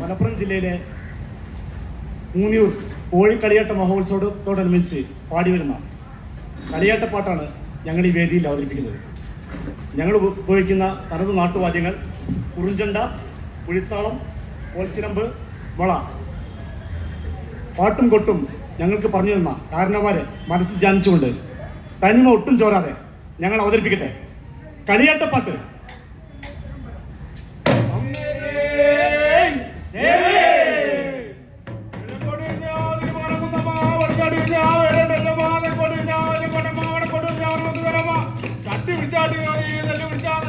മലപ്പുറം ജില്ലയിലെ മൂന്നിയൂർ കോഴിക്കളിയാട്ട മഹോത്സവത്തോടനുബന്ധിച്ച് പാടി വരുന്ന കളിയാട്ടപ്പാട്ടാണ് ഞങ്ങൾ ഈ വേദിയിൽ അവതരിപ്പിക്കുന്നത്. ഞങ്ങൾ ഉപയോഗിക്കുന്ന തനത് നാട്ടുവാദ്യങ്ങൾ കുറുഞ്ചണ്ട കുഴിത്താളം കോൽച്ചിലമ്പ് വള. പാട്ടും കൊട്ടും ഞങ്ങൾക്ക് പറഞ്ഞു തന്ന കാരണന്മാരെ മനസ്സിൽ ജാനിച്ചുകൊണ്ട് തനിമ ഒട്ടും ചോരാതെ ഞങ്ങൾ അവതരിപ്പിക്കട്ടെ. കളിയാട്ടപ്പാട്ട് തട്ടി പിടിച്ചാട്ടി തല്ലു പിടിച്ചാൽ